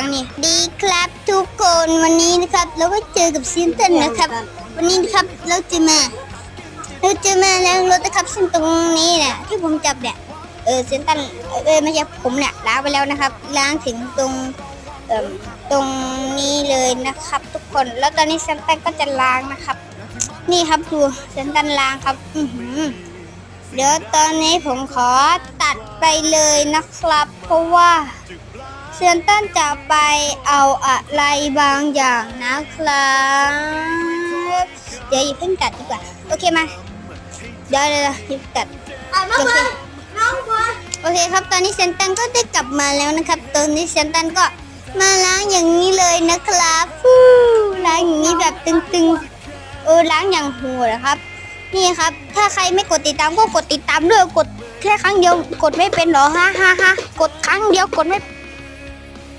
นี่ดีครับทุกคนวันนี้นะครับเราก็เจอกับซินเตันนะครับ วันนี้นะครับเราจะมาเราจะมาล้างรถนะครับซึ่งตรงนี้เนี่ยที่ผมจับเนี่ยเออซินตันเออไม่ใช่ผมเนี่ยล้างไปแล้วนะครับ ล้างถึงตรงเอ่อตรงนี้เลยนะครับ ทุกคนแล้วตอนนี้ซินตันก็จะล้างนะครับ นี่ครับดูซินตันล้างครับ อือหือเดี๋ยวตอนนี้ผมขอตัดไปเลยนะครับ เพราะว่า เซยนตันจะไปเอาอะไรบางอย่างนะครับเดี๋ยวอย่าเพิ่งตัดดีกว่า โอเคมาเดี๋ยวเดี๋ยวเดี๋ยวหยิบตัดโอเคโอเคครับ ตอนนี้เซยนตันก็ได้กลับมาแล้วนะครับ ตอนนี้เซยนตันก็มาล้างอย่างนี้เลยนะครับฟู้ล้างอย่างนี้แบบตึงๆเออล้างอย่างโหดนะครับ นี่ครับ ถ้าใครไม่กดติดตามก็กดติดตามด้วยกดแค่ครั้งเดียวกดไม่เป็นเหรอฮะฮะฮะกดครั้งเดียวกดไม่